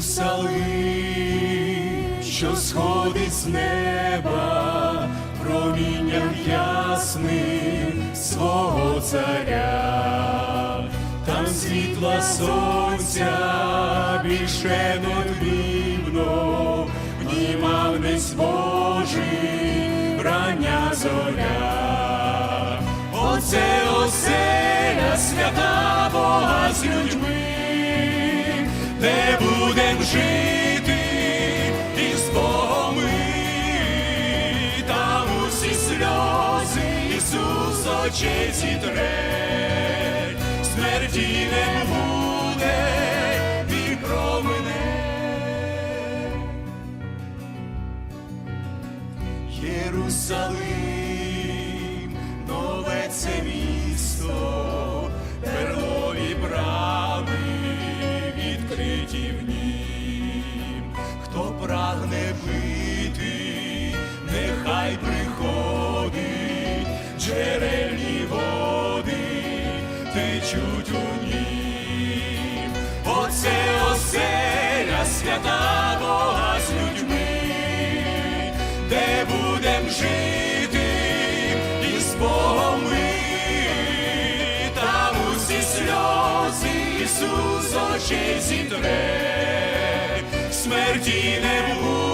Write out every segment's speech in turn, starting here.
Єрусалим, що сходить з неба, промінням ясним свого царя, там світла сонця більше не дрібно, внімав десь Божий рання зоря. Оце оселя свята Бога з людьми, жити із Богом ми, там усі сльози Ісус очей зітре, смерті не буде, і промине. Єрусалим, нім. Оце оселя свята Бога з людьми де будем жити і з Богом ми, там усі сльози Ісус очей зітре, смерті не буде,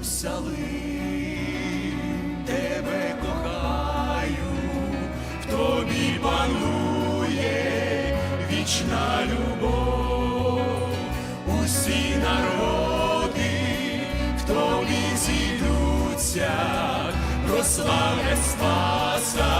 Єрусалим, тебе кохаю, в тобі панує вічна любов, усі народи в тобі зійдуться, прославлять Спаса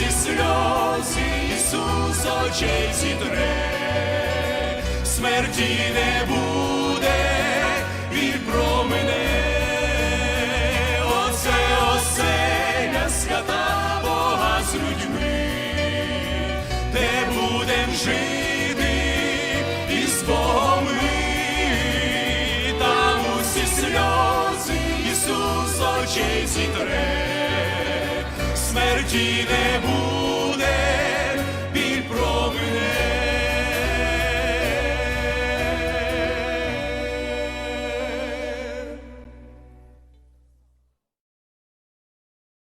усі сльози Ісус очей зітре, смерті не буде і промине. Оце оселя свята Бога з людьми, де будем жити із Богом ми, там усі сльози Ісус очей зітре, смерті не буде.